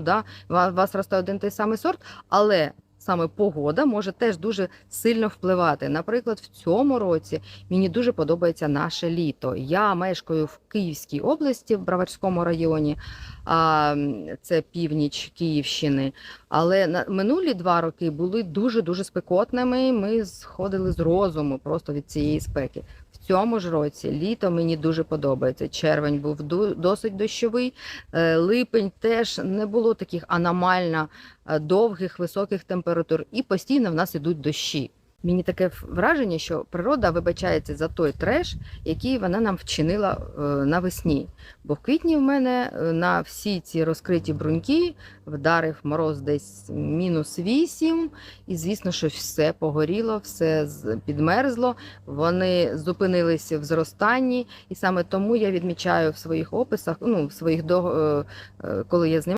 да, у вас росте один той самий сорт, але саме погода може теж дуже сильно впливати. Наприклад, в цьому році мені дуже подобається наше літо. Я мешкаю в Київській області, в Броварському районі, а це північ Київщини. Але на минулі два роки були дуже дуже спекотними. Ми сходили з розуму просто від цієї спеки. В цьому ж році літо мені дуже подобається. Червень був досить дощовий. е, Липень теж не було таких аномально довгих високих температур, і постійно в нас ідуть дощі. Мені таке враження, що природа вибачається за той треш, який вона нам вчинила е, навесні. Бо в квітні в мене е, на всі ці розкриті бруньки вдарив мороз десь мінус 8, і звісно, що все погоріло, все підмерзло. Вони зупинилися в зростанні, і саме тому я відмічаю в своїх описах, ну в своїх е, е, коли я знімаю.